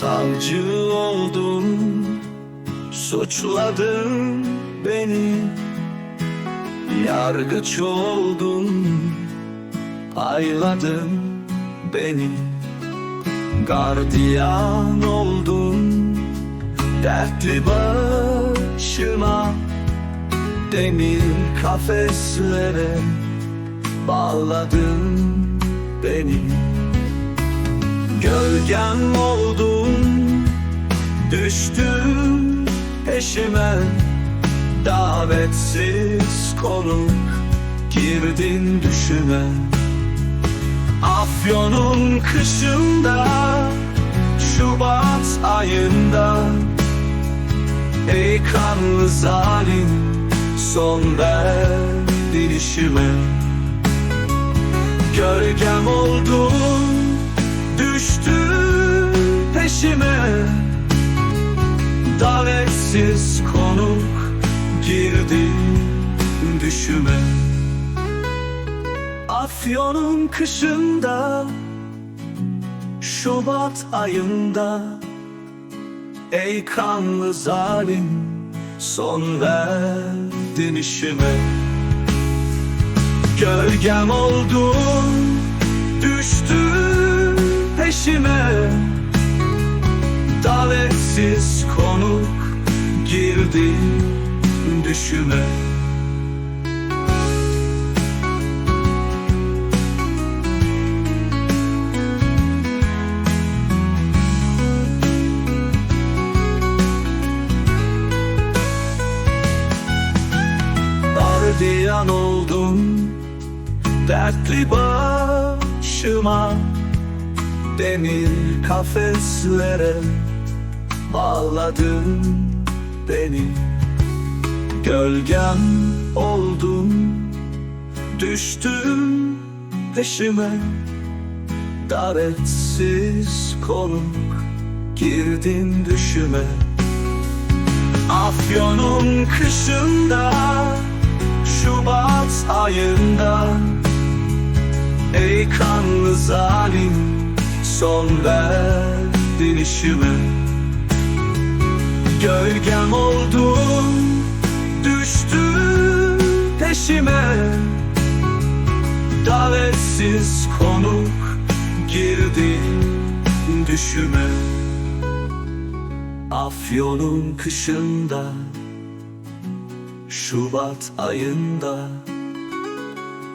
Savcı oldun Suçladın beni. Yargıç oldun Payladın beni. Gardiyan oldun Dertli başıma. Demir kafeslere Bağladın beni. Gölgem oldun Düştün peşime Davetsiz konuk Girdin düşüme. Afyonun kışında Şubat ayında Ey kanlı zalim Son verdin işime. Gölgem oldun Düştün Davetsiz konuk Girdin düşüme. Afyonun kışında Şubat ayında Ey kanlı zalim Son verdin işime. Gölgem oldun Düştün peşime. Davetsiz konuk Girdin düşüme. Gardiyan oldum Dertli başıma Demir kafeslere Bağladın beni. Gölgem oldun Düştün peşime. Davetsiz konuk Girdin düşüme. Afyonun kışında Şubat ayında. Ey kanlı zalim Son verdin işime Gölgem oldun Düştün peşime. Davetsiz konuk Girdin düşüme. Afyonun kışında Şubat ayında.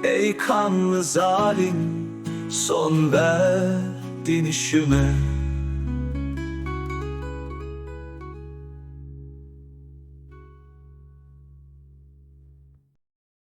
Ey kanlı zalim Son verdin işime